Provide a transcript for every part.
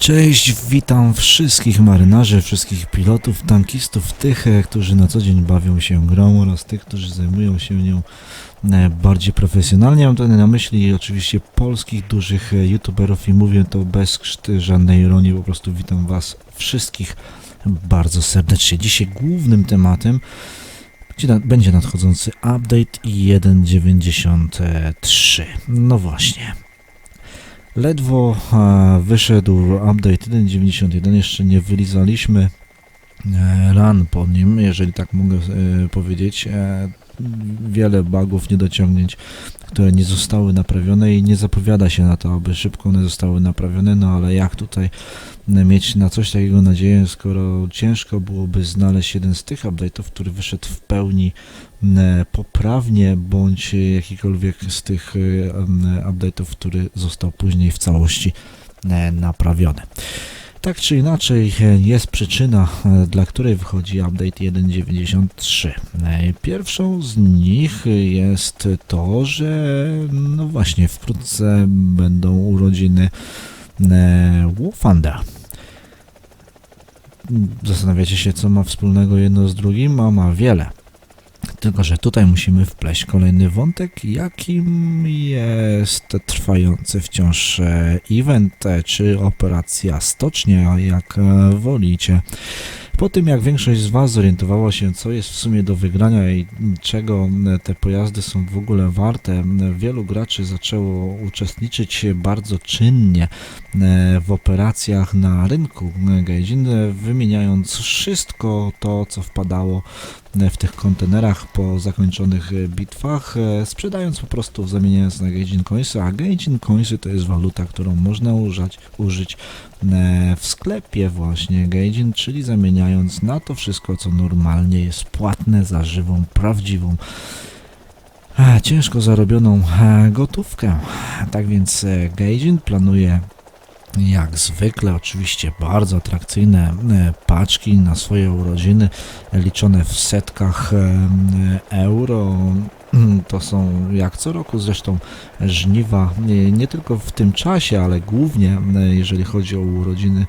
Cześć, witam wszystkich marynarzy, wszystkich pilotów, tankistów, tych, e, którzy na co dzień bawią się grą oraz tych, którzy zajmują się nią e, bardziej profesjonalnie. Mam tutaj na myśli oczywiście polskich dużych e, youtuberów i mówię to bez krzty, żadnej ironii, po prostu witam was wszystkich bardzo serdecznie. Dzisiaj głównym tematem będzie na- będzie nadchodzący update 1.93. No właśnie. Ledwo e, wyszedł update 1.91, jeszcze nie wylizaliśmy e, ran po nim, jeżeli tak mogę e, powiedzieć. Wiele bugów, niedociągnięć, które nie zostały naprawione i nie zapowiada się na to, aby szybko one zostały naprawione, no ale jak tutaj mieć na coś takiego nadzieję, skoro ciężko byłoby znaleźć jeden z tych update'ów, który wyszedł w pełni e, poprawnie, bądź jakikolwiek z tych e, em, update'ów, który został później w całości e, naprawiony. Tak czy inaczej jest przyczyna, dla której wychodzi update 1.93. E, Pierwszą z nich jest to, że no właśnie wkrótce będą urodziny e, Thunder. Zastanawiacie się, co ma wspólnego jedno z drugim? A ma wiele. Tylko, że tutaj musimy wpleść kolejny wątek, jakim jest trwający wciąż e, event, e, czy operacja Stocznia, jak e, wolicie. Po tym, jak większość z Was zorientowała się, co jest w sumie do wygrania i czego te pojazdy są w ogóle warte, wielu graczy zaczęło uczestniczyć bardzo czynnie w operacjach na rynku Gaijin, e, wymieniając wszystko to, co wpadało e, w tych kontenerach po zakończonych e, bitwach, e, sprzedając po prostu, zamieniając na Gaijin Coinsy, a Gaijin Coinsy to jest waluta, którą można użyć, użyć e, w sklepie właśnie Gaijin, czyli zamieniając na to wszystko, co normalnie jest płatne za żywą, prawdziwą, e, ciężko zarobioną e, gotówkę. Tak więc e, Gaijin planuje jak zwykle, oczywiście bardzo atrakcyjne e, paczki na swoje urodziny, e, liczone w setkach e, euro. To są jak co roku zresztą żniwa, nie, nie tylko w tym czasie, ale głównie jeżeli chodzi o urodziny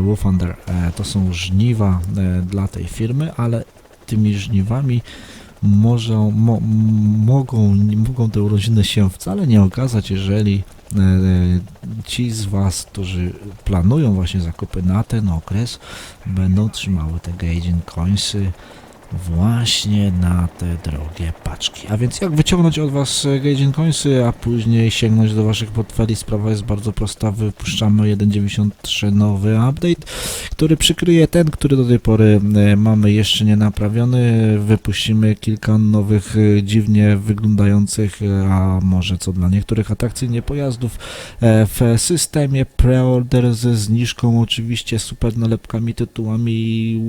Wolfander, to są żniwa dla tej firmy, ale tymi żniwami może, mo, mogą, mogą te urodziny się wcale nie okazać, jeżeli ci z Was, którzy planują właśnie zakupy na ten okres, będą trzymały te Gaijin Coinsy właśnie na te drogie paczki. A więc jak wyciągnąć od Was e, Gaijin Coinsy, a później sięgnąć do Waszych portfeli? Sprawa jest bardzo prosta. Wypuszczamy 1.93 nowy update, który przykryje ten, który do tej pory e, mamy jeszcze nie naprawiony. Wypuścimy kilka nowych, e, dziwnie wyglądających, a może co dla niektórych atrakcyjnie pojazdów w systemie preorder ze zniżką, oczywiście super nalepkami, tytułami i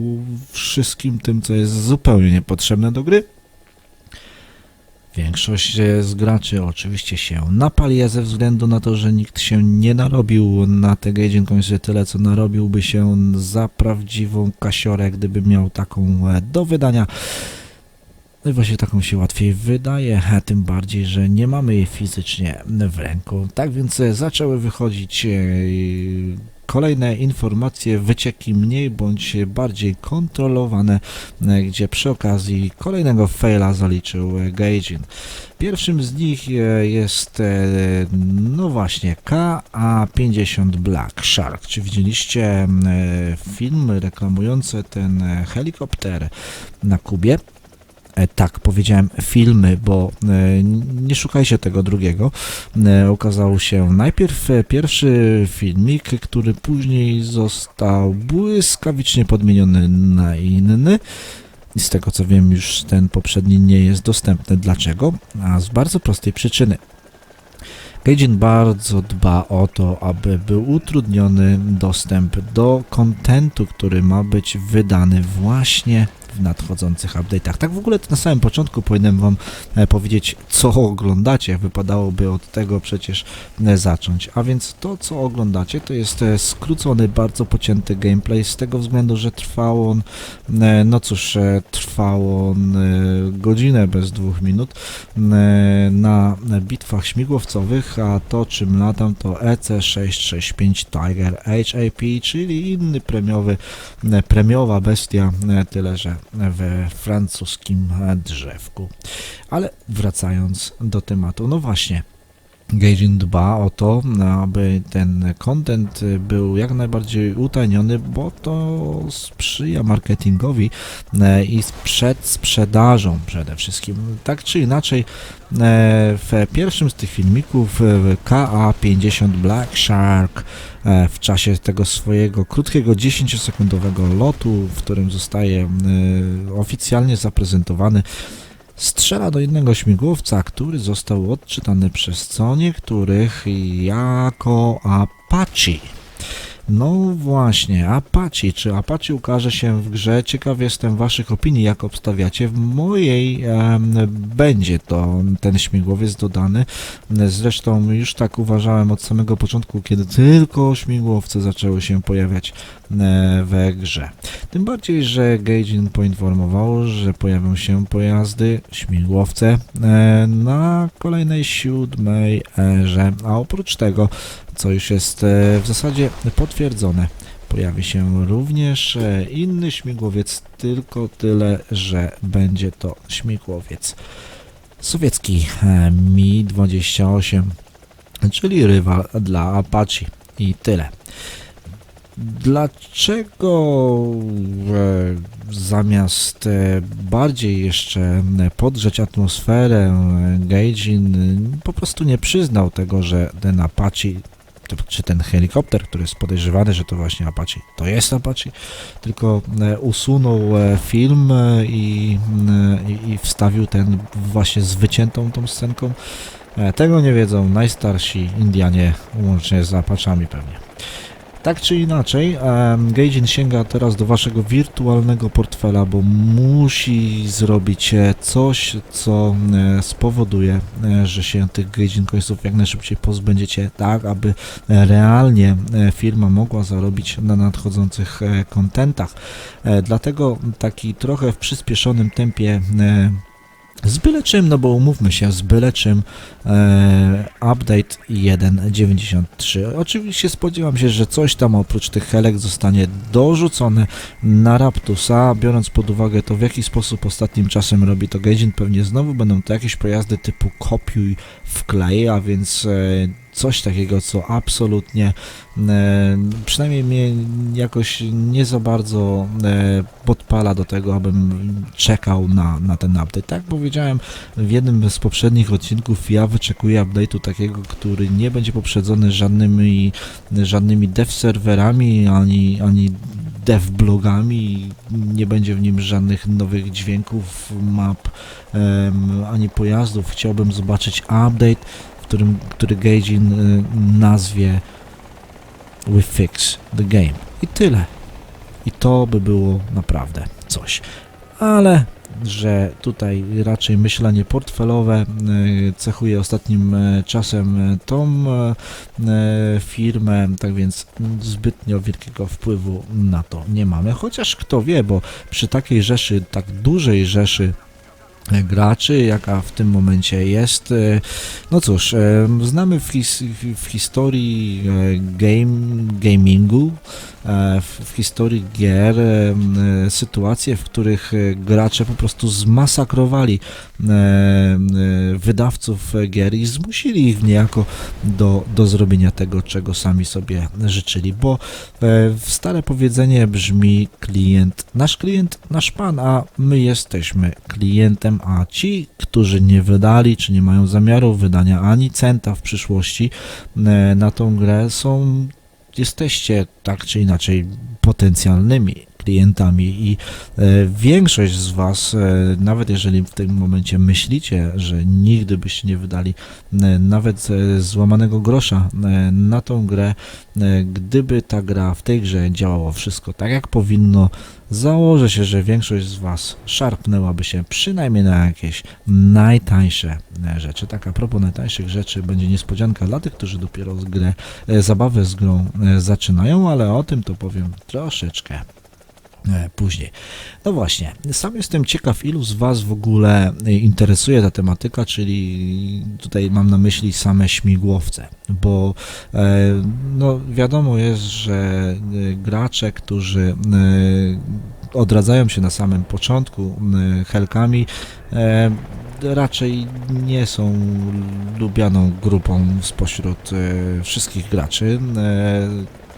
wszystkim tym, co jest zupełnie niepotrzebne do gry. Większość z graczy oczywiście się napali ze względu na to, że nikt się nie narobił na Gaijin Coinsy tyle, co narobiłby się za prawdziwą kasiorę, gdyby miał taką e, do wydania. No i właśnie taką się łatwiej wydaje, tym bardziej, że nie mamy jej fizycznie w ręku. Tak więc e, zaczęły wychodzić e, kolejne informacje, wycieki mniej bądź bardziej kontrolowane, e, gdzie przy okazji kolejnego faila zaliczył Gaijin. Pierwszym z nich jest, no właśnie, KA-50 Black Shark. Czy widzieliście e, film reklamujący ten helikopter na Kubie? E, Tak, powiedziałem filmy, bo e, nie szukajcie tego drugiego. E, Ukazał się najpierw pierwszy filmik, który później został błyskawicznie podmieniony na inny. Z tego co wiem, już ten poprzedni nie jest dostępny. Dlaczego? A z bardzo prostej przyczyny. Gaijin bardzo dba o to, aby był utrudniony dostęp do kontentu, który ma być wydany właśnie w nadchodzących update'ach. Tak w ogóle to na samym początku powinienem wam e, powiedzieć, co oglądacie. Wypadałoby od tego przecież e, zacząć. A więc to, co oglądacie, to jest e, skrócony, bardzo pocięty gameplay z tego względu, że trwał on, no cóż, trwał on godzinę bez dwóch minut na bitwach śmigłowcowych, a to czym latam to EC665 Tiger HAP, czyli inny premiowy, premiowa bestia, tyle że we francuskim drzewku. Ale wracając do tematu, no właśnie. Gaijin dba o to, aby ten content był jak najbardziej utajniony, bo to sprzyja marketingowi e, i przed sprzedażą przede wszystkim. Tak czy inaczej, e, w pierwszym z tych filmików e, KA50 Black Shark w czasie tego swojego krótkiego 10-sekundowego lotu, w którym zostaje oficjalnie zaprezentowany strzela do jednego śmigłowca, który został odczytany przez co niektórych jako Apache. No właśnie, Apache. Czy Apache ukaże się w grze? Ciekaw jestem Waszych opinii, jak obstawiacie. W mojej będzie to ten śmigłowiec dodany. Zresztą już tak uważałem od samego początku, kiedy tylko śmigłowce zaczęły się pojawiać e, we grze. Tym bardziej, że Gaijin poinformował, że pojawią się pojazdy, śmigłowce e, na kolejnej siódmej erze, a oprócz tego, co już jest e, w zasadzie potwierdzone, pojawi się również e, inny śmigłowiec, tylko tyle, że będzie to śmigłowiec sowiecki e, Mi-28, czyli rywal dla Apache i tyle. Dlaczego zamiast bardziej jeszcze podgrzeć atmosferę, Gaijin po prostu nie przyznał tego, że ten Apache czy ten helikopter, który jest podejrzewany, że to właśnie Apache, to jest Apache, tylko e, usunął e, film e, i, i, wstawił ten właśnie z wyciętą tą scenką. Tego nie wiedzą najstarsi Indianie, łącznie z Apachami pewnie. Tak czy inaczej, Gaijin sięga teraz do waszego wirtualnego portfela, bo musi zrobić e, coś, co e, spowoduje, e, że się tych Gaijin Coinsów jak najszybciej pozbędziecie, tak aby realnie firma mogła zarobić na nadchodzących kontentach. Dlatego taki trochę w przyspieszonym tempie z byle czym, no bo umówmy się, z byle czym e, update 1.93. Oczywiście spodziewam się, że coś tam oprócz tych helek zostanie dorzucone na Raptusa, biorąc pod uwagę to w jaki sposób ostatnim czasem robi to Gaijin, pewnie znowu będą to jakieś pojazdy typu kopiuj wklej, a więc e, coś takiego, co absolutnie e, przynajmniej mnie jakoś nie za bardzo e, podpala do tego, abym czekał na, na ten update. Tak powiedziałem w jednym z poprzednich odcinków, ja wyczekuję update'u takiego, który nie będzie poprzedzony żadnymi, żadnymi dev serwerami, ani, ani dev blogami, nie będzie w nim żadnych nowych dźwięków, map, ani pojazdów. Chciałbym zobaczyć update, którym, który Gaijin y, nazwie We Fix the Game. I tyle. I to by było naprawdę coś. Ale że tutaj raczej myślenie portfelowe y, cechuje ostatnim y, czasem tą firmę, tak więc zbytnio wielkiego wpływu na to nie mamy. Chociaż kto wie, bo przy takiej rzeszy, tak dużej rzeszy graczy, jaka w tym momencie jest. e, No cóż, e, znamy w, his, w- historii e, game, gamingu, w, w historii gier e, e, sytuacje, w których e, gracze po prostu zmasakrowali e, e, wydawców e, gier i zmusili ich niejako do, do zrobienia tego, czego sami sobie życzyli, bo e, stare powiedzenie brzmi klient, nasz klient, nasz pan, a my jesteśmy klientem, a ci, którzy nie wydali, czy nie mają zamiaru wydania ani centa w przyszłości e, na tą grę są, jesteście tak czy inaczej potencjalnymi klientami i e, większość z Was, e, nawet jeżeli w tym momencie myślicie, że nigdy byście nie wydali e, nawet złamanego grosza na tą grę, gdyby ta gra w tej grze działało wszystko tak jak powinno, założę się, że większość z Was szarpnęłaby się przynajmniej na jakieś najtańsze rzeczy. Tak a propos najtańszych rzeczy będzie niespodzianka dla tych, którzy dopiero z grę, zabawę z grą zaczynają, ale o tym to powiem troszeczkę później. No właśnie, sam jestem ciekaw, ilu z Was w ogóle e, interesuje ta tematyka, czyli tutaj mam na myśli same śmigłowce, bo e, no wiadomo jest, że e, gracze, którzy e, odradzają się na samym początku e, helkami, e, raczej nie są lubianą grupą spośród e, wszystkich graczy.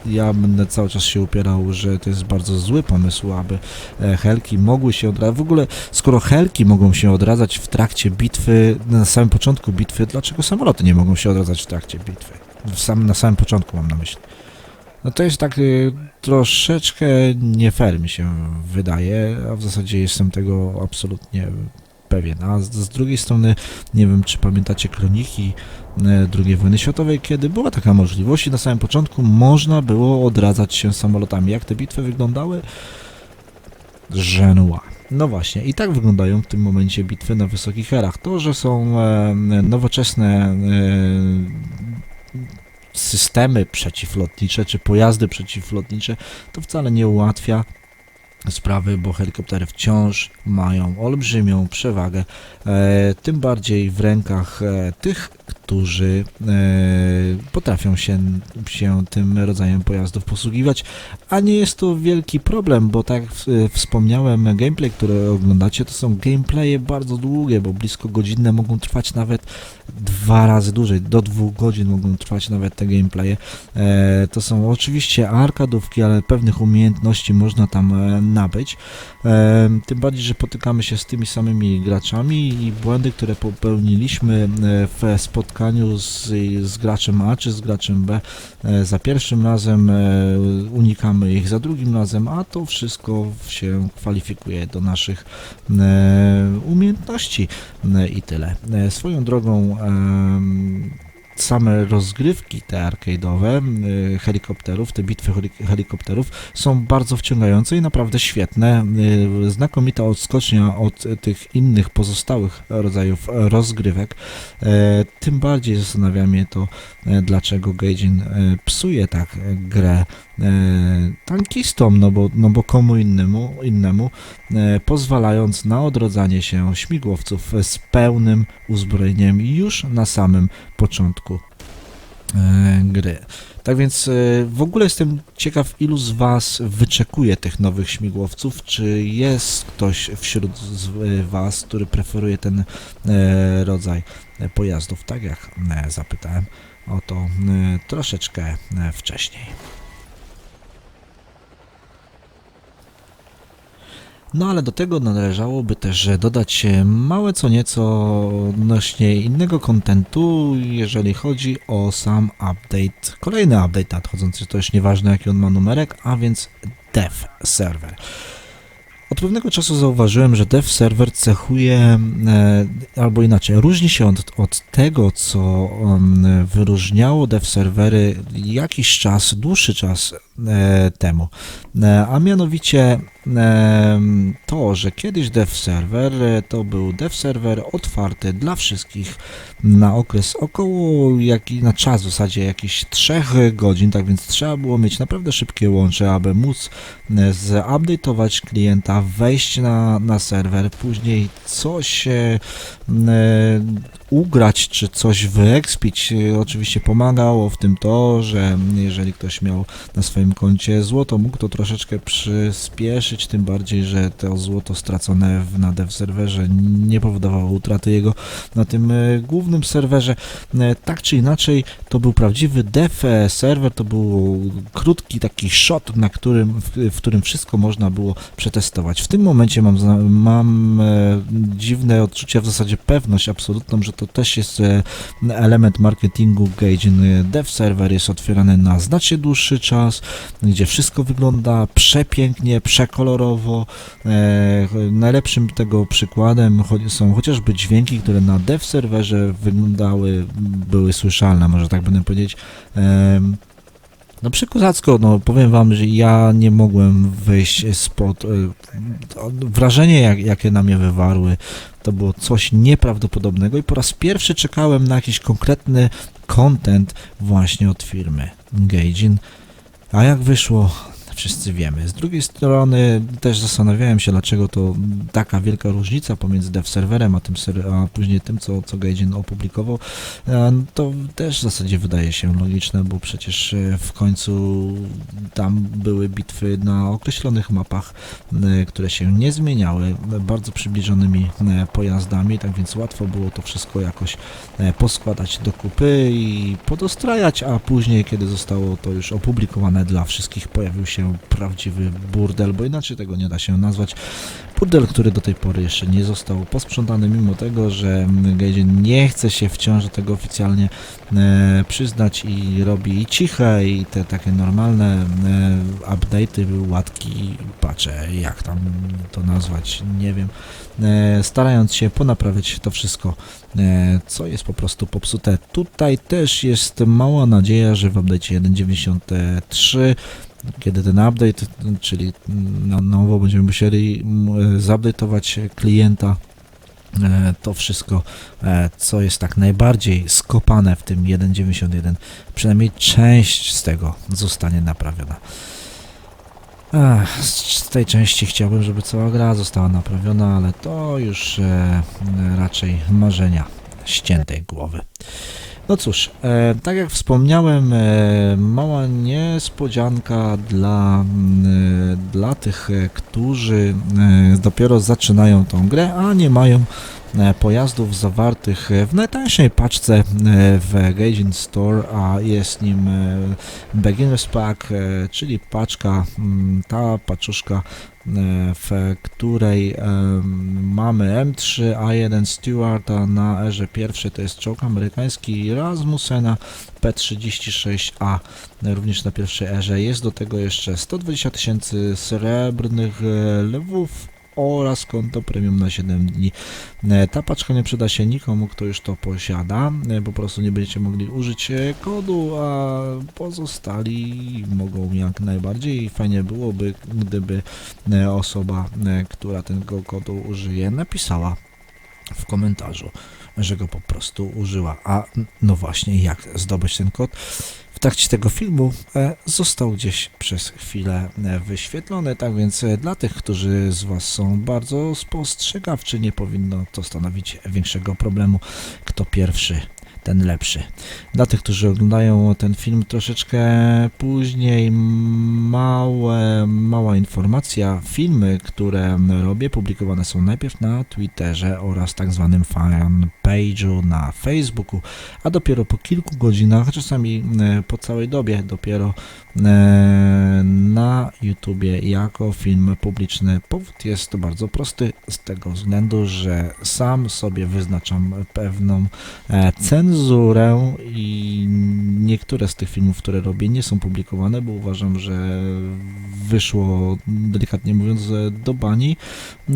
Ja będę cały czas się upierał, że to jest bardzo zły pomysł, aby e, helki mogły się odradzać. W ogóle, skoro helki mogą się odradzać w trakcie bitwy, na samym początku bitwy, dlaczego samoloty nie mogą się odradzać w trakcie bitwy? W sam, na samym początku mam na myśli. No to jest tak y, troszeczkę nie fair mi się wydaje, a w zasadzie jestem tego absolutnie pewien. A z, z drugiej strony, nie wiem czy pamiętacie kroniki e, II wojny światowej, kiedy była taka możliwość i na samym początku można było odradzać się samolotami. Jak te bitwy wyglądały? Żenua. No właśnie, i tak wyglądają w tym momencie bitwy na wysokich erach. To, że są e, nowoczesne e, systemy przeciwlotnicze czy pojazdy przeciwlotnicze, to wcale nie ułatwia sprawy, bo helikoptery wciąż mają olbrzymią przewagę, e, tym bardziej w rękach e, tych, którzy e, potrafią się, się tym rodzajem pojazdów posługiwać, a nie jest to wielki problem, bo tak wspomniałem, gameplay, które oglądacie, to są gameplaye bardzo długie, bo blisko godzinne mogą trwać nawet dwa razy dłużej, do dwóch godzin mogą trwać nawet te gameplaye. E, to są oczywiście arkadówki, ale pewnych umiejętności można tam e, nabyć. Tym bardziej, że potykamy się z tymi samymi graczami i błędy, które popełniliśmy w spotkaniu z, z graczem A czy z graczem B e, za pierwszym razem e, unikamy ich za drugim razem, a to wszystko się kwalifikuje do naszych e, umiejętności i tyle. Swoją drogą same rozgrywki te arcade'owe y, helikopterów, te bitwy heli- helikopterów są bardzo wciągające i naprawdę świetne. Y, Znakomita odskocznia od y, tych innych pozostałych rodzajów rozgrywek. E, Tym bardziej zastanawia mnie to, dlaczego Gaijin psuje tak grę tankistom, no bo, no bo komu innemu, innemu e, pozwalając na odrodzanie się śmigłowców z pełnym uzbrojeniem już na samym początku e, gry. Tak więc e, w ogóle jestem ciekaw, ilu z Was wyczekuje tych nowych śmigłowców. Czy jest ktoś wśród e, Was, który preferuje ten e, rodzaj e, pojazdów, tak jak e, zapytałem o to e, troszeczkę e, wcześniej. No ale do tego należałoby też dodać małe co nieco odnośnie innego kontentu, jeżeli chodzi o sam update. Kolejny update nadchodzący, to już nieważne jaki on ma numerek, a więc Dev Server. Od pewnego czasu zauważyłem, że Dev Server cechuje, e, albo inaczej, różni się od, od tego, co wyróżniało Dev Servery jakiś czas, dłuższy czas temu. E, a mianowicie e, to, że kiedyś Dev Server e, to był Dev Server otwarty dla wszystkich na okres około, jak, na czas w zasadzie jakichś 3 godzin, tak więc trzeba było mieć naprawdę szybkie łącze, aby móc e, zupdate'ować klienta, wejść na, na serwer, później coś e, e, ugrać, czy coś wyekspić. E, Oczywiście pomagało w tym to, że jeżeli ktoś miał na swoim koncie złoto, mógł to troszeczkę przyspieszyć, tym bardziej, że to złoto stracone w, na dev serwerze nie powodowało utraty jego na tym e, głównym serwerze. E, Tak czy inaczej, to był prawdziwy dev e, serwer, to był krótki taki shot, na którym, w, w którym wszystko można było przetestować. W tym momencie mam, mam dziwne odczucia, w zasadzie pewność absolutną, że to też jest element marketingu Gaijin. Dev server jest otwierany na znacznie dłuższy czas, gdzie wszystko wygląda przepięknie, przekolorowo. E, najlepszym tego przykładem są chociażby dźwięki, które na dev serwerze wyglądały, były słyszalne, może tak będę powiedzieć. No przykuzacko, no powiem wam, że ja nie mogłem wyjść spod... e, Wrażenie, jak, jakie na mnie wywarły, to było coś nieprawdopodobnego i po raz pierwszy czekałem na jakiś konkretny content właśnie od firmy Gaijin. A jak wyszło, wszyscy wiemy. Z drugiej strony też zastanawiałem się, dlaczego to taka wielka różnica pomiędzy dev serwerem, a, tym a później tym, co, co Gaijin opublikował. E, To też w zasadzie wydaje się logiczne, bo przecież e, w końcu tam były bitwy na określonych mapach, e, które się nie zmieniały, bardzo przybliżonymi pojazdami, tak więc łatwo było to wszystko jakoś poskładać do kupy i podostrajać, a później, kiedy zostało to już opublikowane dla wszystkich, pojawił się prawdziwy burdel, bo inaczej tego nie da się nazwać. Burdel, który do tej pory jeszcze nie został posprzątany, mimo tego, że Gaijin nie chce się wciąż do tego oficjalnie e, przyznać i robi i ciche, i te takie normalne e, update'y, łatki, patrzę, jak tam to nazwać, nie wiem, e, starając się ponaprawiać to wszystko, e, co jest po prostu popsute. Tutaj też jest mała nadzieja, że w update 1.93 kiedy ten update, czyli na nowo będziemy musieli mm, zupdate'ować klienta, e, to wszystko, e, co jest tak najbardziej skopane w tym 1.91, przynajmniej część z tego zostanie naprawiona. Z tej części chciałbym, żeby cała gra została naprawiona, ale to już e, raczej marzenia ściętej głowy. No cóż, e, tak jak wspomniałem, e, mała niespodzianka dla, mm, e, dla tych, e, którzy e, dopiero zaczynają tą grę, a nie mają pojazdów zawartych e, w najtańszej paczce e, w Gaijin Store, a jest nim e, Beginner's Pack, e, czyli paczka, mm, ta paczuszka, e, w której mamy M3, A1 Stewarta na erze pierwszej, to jest czołg amerykański Rasmussena P36A, również na pierwszej erze. Jest do tego jeszcze 120 tysięcy srebrnych e, lewów oraz konto premium na 7 dni. E, Ta paczka nie przyda się nikomu, kto już to posiada, e, po prostu nie będziecie mogli użyć e, kodu, a pozostali mogą jak najbardziej. Fajnie byłoby, gdyby osoba, która tego kodu użyje, napisała w komentarzu, że go po prostu użyła. A no właśnie, jak zdobyć ten kod? Trakcie tego filmu e, został gdzieś przez chwilę e, wyświetlony, tak więc e, dla tych, którzy z Was są bardzo spostrzegawczy, nie powinno to stanowić większego problemu. Kto pierwszy, ten lepszy. Dla tych, którzy oglądają ten film troszeczkę później, małe, mała informacja. Filmy, które robię, publikowane są najpierw na Twitterze oraz tak zwanym fanpage'u na Facebooku, a dopiero po kilku godzinach, czasami e, po całej dobie, dopiero e, na YouTubie jako film publiczny. Powód jest bardzo prosty, z tego względu, że sam sobie wyznaczam pewną e, cenzurę i niektóre z tych filmów, które robię, nie są publikowane, bo uważam, że wyszło, delikatnie mówiąc, do bani.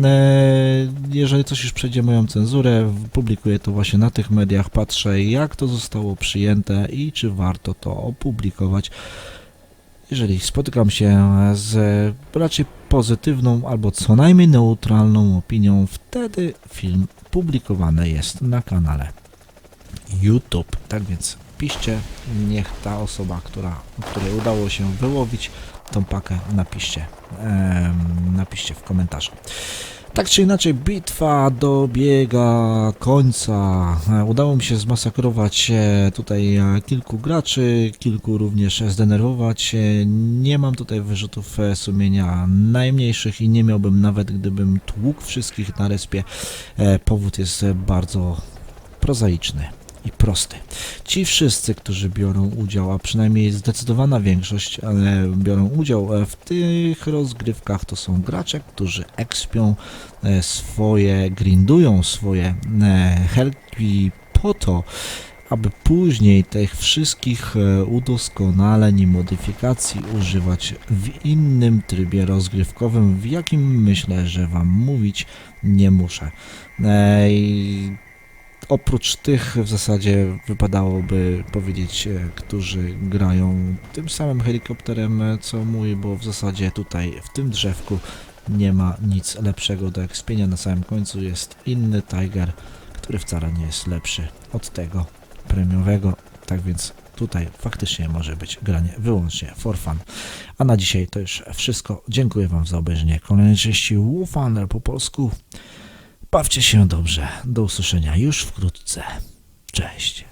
E, Jeżeli coś już przejdzie moją cenzurę, publikuję to właśnie na tych mediach, patrzę jak to zostało przyjęte i czy warto to opublikować. Jeżeli spotykam się z raczej pozytywną albo co najmniej neutralną opinią, wtedy film publikowany jest na kanale YouTube. Tak więc piszcie, niech ta osoba, która, której udało się wyłowić tą pakę, napiszcie, em, napiszcie w komentarzu. Tak czy inaczej, bitwa dobiega końca. E, Udało mi się zmasakrować e, tutaj e, kilku graczy, kilku również zdenerwować. E, Nie mam tutaj wyrzutów e, sumienia najmniejszych i nie miałbym nawet, gdybym tłukł wszystkich na respie. E, Powód jest e, bardzo prozaiczny i prosty. Ci wszyscy, którzy biorą udział, a przynajmniej zdecydowana większość, ale biorą udział e, w tych rozgrywkach, to są gracze, którzy ekspią e, swoje, grindują swoje e, helki po to, aby później tych wszystkich udoskonaleń i modyfikacji używać w innym trybie rozgrywkowym, w jakim myślę, że Wam mówić nie muszę. E, i Oprócz tych w zasadzie wypadałoby powiedzieć, e, którzy grają tym samym helikopterem e, co mój, bo w zasadzie tutaj w tym drzewku nie ma nic lepszego do ekspienia. Na samym końcu jest inny Tiger, który wcale nie jest lepszy od tego premiowego. Tak więc tutaj faktycznie może być granie wyłącznie for fun. A na dzisiaj to już wszystko. Dziękuję Wam za obejrzenie kolejnej części po polsku. Bawcie się dobrze. Do usłyszenia już wkrótce. Cześć.